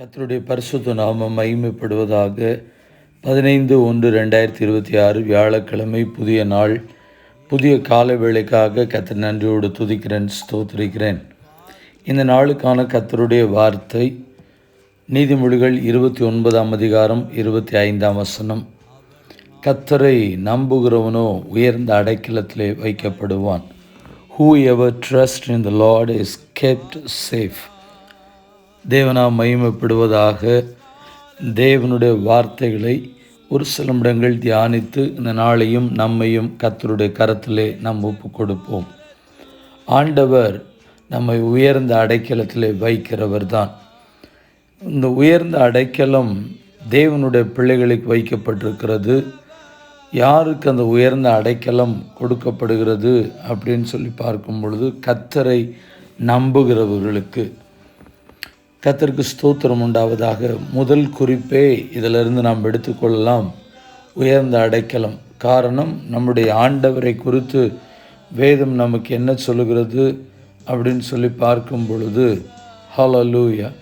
கத்தருடைய பரிசுத்த நாமம் மகிமைப்படுவதாக பதினைந்து ஒன்று ரெண்டாயிரத்தி இருபத்தி ஆறு வியாழக்கிழமை புதிய நாள் புதிய கால வேளைக்காக கத்தர் நன்றியோடு துதிக்கிறேன் ஸ்தோத்திரிக்கிறேன். இந்த நாளுக்கான கத்தருடைய வார்த்தை நீதிமொழிகள் இருபத்தி ஒன்பதாம் அதிகாரம் இருபத்தி ஐந்தாம் வசனம். கத்தரை நம்புகிறவனோ உயர்ந்த அடைக்கலத்திலே வைக்கப்படுவான். Whoever trust in the Lord is kept safe தேவனாம் மகிமைப்படுவதாக தேவனுடைய வார்த்தைகளை ஒரு சில நிமிடங்கள் தியானித்து இந்த நாளையும் நம்மையும் கத்தருடைய கரத்திலே நாம் ஒப்பு கொடுப்போம் ஆண்டவர் நம்மை உயர்ந்த அடைக்கலத்திலே வைக்கிறவர் தான். இந்த உயர்ந்த அடைக்கலம் தேவனுடைய பிள்ளைகளுக்கு வைக்கப்பட்டிருக்கிறது. யாருக்கு அந்த உயர்ந்த அடைக்கலம் கொடுக்கப்படுகிறது அப்படின்னு சொல்லி பார்க்கும் பொழுது கத்தரை நம்புகிறவர்களுக்கு கத்திற்கு ஸ்தோத்திரம் உண்டாவதாக முதல் குறிப்பே இதிலிருந்து நாம் எடுத்துக்கொள்ளலாம். உயர்ந்த அடைக்கலம். காரணம் நம்முடைய ஆண்டவரை குறித்து வேதம் நமக்கு என்ன சொல்லுகிறது அப்படின்னு சொல்லி பார்க்கும் பொழுது ஹலலூயா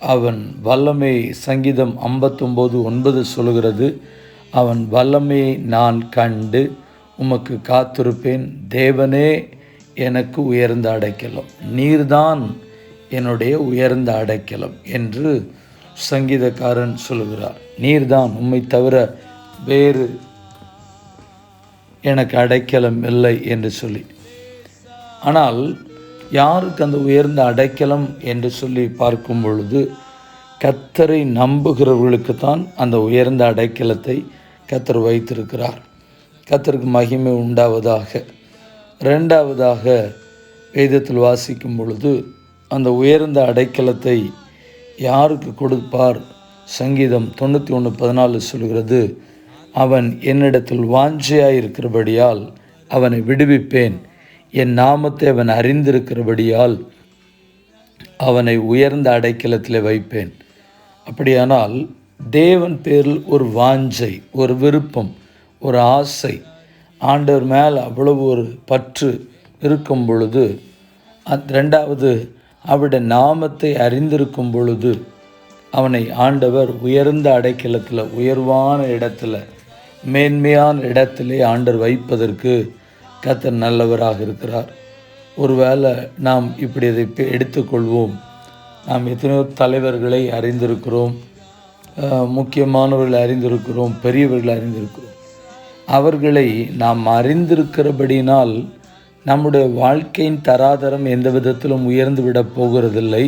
அவன் வல்லமை சங்கீதம் ஐம்பத்தொம்போது ஒன்பது சொல்கிறது அவன் வல்லமையை நான் கண்டு உமக்கு காத்திருப்பேன். தேவனே எனக்கு உயர்ந்த அடைக்கலம். நீர்தான் என்னுடைய உயர்ந்த அடைக்கலம் என்று சங்கீதக்காரன் சொல்கிறார் நீர்தான் உம்மை தவிர வேறு எனக்கு அடைக்கலம் இல்லை என்று சொல்லி. ஆனால் யாருக்கு அந்த உயர்ந்த அடைக்கலம் என்று சொல்லி பார்க்கும் பொழுது கத்தரை நம்புகிறவர்களுக்கு தான் அந்த உயர்ந்த அடைக்கலத்தை கத்தர் வைத்திருக்கிறார். கத்தருக்கு மகிமை உண்டாவதாக. ரெண்டாவதாக வேதத்தில் வாசிக்கும் பொழுது அந்த உயர்ந்த அடைக்கலத்தை யாருக்கு கொடுப்பார்? சங்கீதம் தொண்ணூற்றி ஒன்று பதினாலு சொல்கிறது அவன் என்னிடத்தில் வாஞ்சையாயிருக்கிறபடியால் அவனை விடுவிப்பேன். என் நாமத்தை அவன் அறிந்திருக்கிறபடியால் அவனை உயர்ந்த அடைக்கலத்தில் வைப்பேன். அப்படியானால் தேவன் பேரில் ஒரு வாஞ்சை ஒரு விருப்பம் ஒரு ஆசை ஆண்டவர் மேல் அவ்வளவு ஒரு பற்று இருக்கும் பொழுது அத் ரெண்டாவது அவருடைய நாமத்தை அறிந்திருக்கும் பொழுது அவனை ஆண்டவர் உயர்ந்த அடைக்கலத்தில் உயர்வான இடத்துல மேன்மையான இடத்திலே ஆண்டர் வைப்பதற்கு கத்தர் நல்லவராக இருக்கிறார். ஒருவேளை நாம் இப்படி இதை எடுத்துக்கொள்வோம். நாம் எத்தனையோ தலைவர்களை அறிந்திருக்கிறோம். முக்கியமானவர்களை அறிந்திருக்கிறோம் பெரியவர்களை அறிந்திருக்கிறோம். அவர்களை நாம் அறிந்திருக்கிறபடினால் நம்முடைய வாழ்க்கையின் தராதரம் எந்த விதத்திலும் உயர்ந்து விடப் போகிறதில்லை.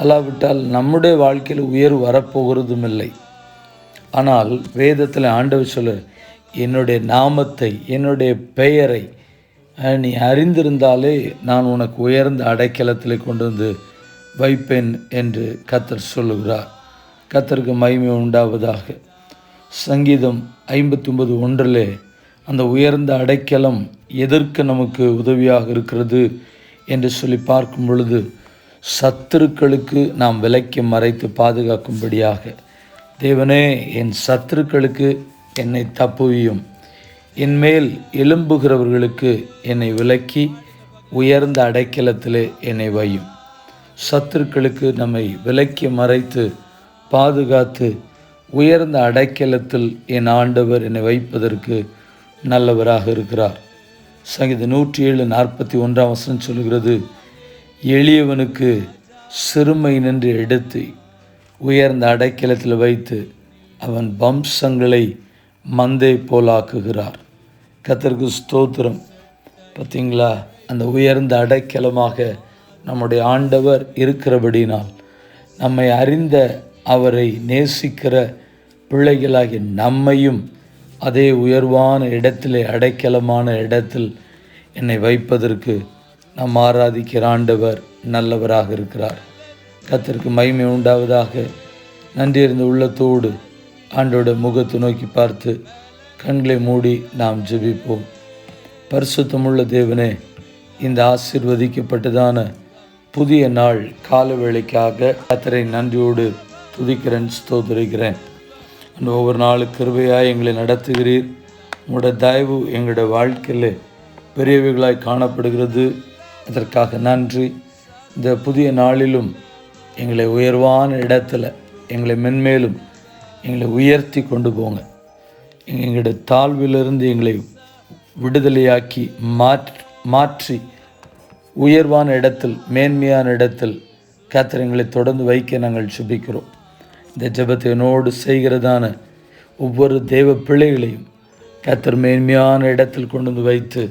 அல்லாவிட்டால் நம்முடைய வாழ்க்கையில் உயர்வு வரப்போகிறதும் இல்லை. ஆனால் வேதத்தில் ஆண்டவர் சொல்ல என்னுடைய நாமத்தை என்னுடைய பெயரை நீ அறிந்திருந்தாலே நான் உனக்கு உயர்ந்த அடைக்கலத்தில் கொண்டு வந்து வைப்பேன் என்று கத்தர் சொல்லுகிறார். கத்தருக்கு மகிமை உண்டாவதாக. சங்கீதம் ஐம்பத்தொன்பது ஒன்றிலே அந்த உயர்ந்த அடைக்கலம் எதற்கு நமக்கு உதவியாக இருக்கிறது என்று சொல்லி பார்க்கும் பொழுது சத்துருக்களுக்கு நாம் விலைக்கு மறைத்து பாதுகாக்கும்படியாக தேவனே என் சத்துருக்களுக்கு என்னை தப்புவியும். என்மேல் எழும்புகிறவர்களுக்கு என்னை விலக்கி உயர்ந்த அடைக்கலத்திலே என்னை வையும். சத்துருக்களுக்கு நம்மை விலக்கி மறைத்து பாதுகாத்து உயர்ந்த அடைக்கலத்தில் என் ஆண்டவர் என்னை வைப்பதற்கு நல்லவராக இருக்கிறார். சங்கீத நூற்றி ஏழு நாற்பத்தி ஒன்றாம் வசனம் சொல்கிறது எளியவனுக்கு சிறுமை நின்று எடுத்து உயர்ந்த அடைக்கலத்தில் வைத்து அவன் வம்சங்களை மந்தை போலாக்குகிறார். கத்தருக்கு ஸ்தோத்திரம். பார்த்தீங்களா? அந்த உயர்ந்த அடைக்கலமாக நம்முடைய ஆண்டவர் இருக்கிறபடினால் நம்மை அறிந்த அவரை நேசிக்கிற பிள்ளைகளாகிய நம்மையும் அதே உயர்வான இடத்திலே அடைக்கலமான இடத்தில் என்னை வைப்பதற்கு நாம் ஆராதிக்கிற ஆண்டவர் நல்லவராக இருக்கிறார். கத்திற்கு மகிமை உண்டாவதாக நன்றி இருந்த உள்ளத்தோடு ஆண்டோட முகத்தை நோக்கி பார்த்து கண்களை மூடி நாம் ஜெபிப்போம். பரிசுத்தமுள்ள தேவனே இந்த ஆசிர்வதிக்கப்பட்டதான புதிய நாள் கால வேளைக்காக கத்தரை நன்றியோடு துதிக்கிறேன் ஸ்தோதரிக்கிறேன் இந்த ஒவ்வொரு நாளும் கிருபையாக எங்களை நடத்துகிறீர். உங்களோட தயவு எங்களோட வாழ்க்கையில் பெரியவைகளாய் காணப்படுகிறது. அதற்காக நன்றி. இந்த புதிய நாளிலும் எங்களை உயர்வான இடத்துல எங்களை மென்மேலும் எங்களை உயர்த்தி கொண்டு போங்க. எங்களோட தாழ்விலிருந்து எங்களை விடுதலையாக்கி மாற்றி மாற்றி உயர்வான இடத்தில் மேன்மையான இடத்தில் கத்திரங்களை எங்களை தொடர்ந்து வைக்க நாங்கள் சுபிக்கிறோம் இந்த ஜபத்தினோடு செய்கிறதான ஒவ்வொரு தேவ பிள்ளைகளையும் கத்தர் மேன்மையான இடத்தில் கொண்டு வந்து வைத்து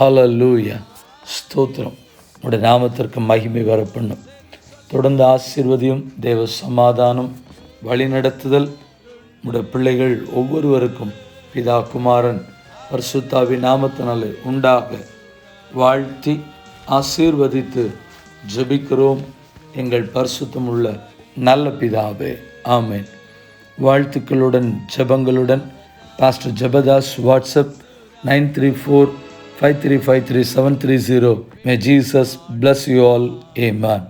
ஹalleluya ஸ்தோத்திரம். உடைய நாமத்திற்கு மகிமை வரப்பண்ணும். தொடர்ந்து ஆசீர்வதியும் தேவ சமாதானம் வழிநடத்துதல் உடைய பிள்ளைகள் ஒவ்வொருவருக்கும் பிதா குமாரன் பரிசுத்தாவின் நாமத்தினாலே உண்டாக வாழ்த்தி ஆசீர்வதித்து ஜபிக்கிறோம். எங்கள் பரிசுத்தமுள்ள நல்ல பிதாவே ஆமேன். வாழ்த்துக்களுடன் ஜபங்களுடன் pastor Jabadas WhatsApp nine three four five three five three seven three zero. May Jesus bless you all amen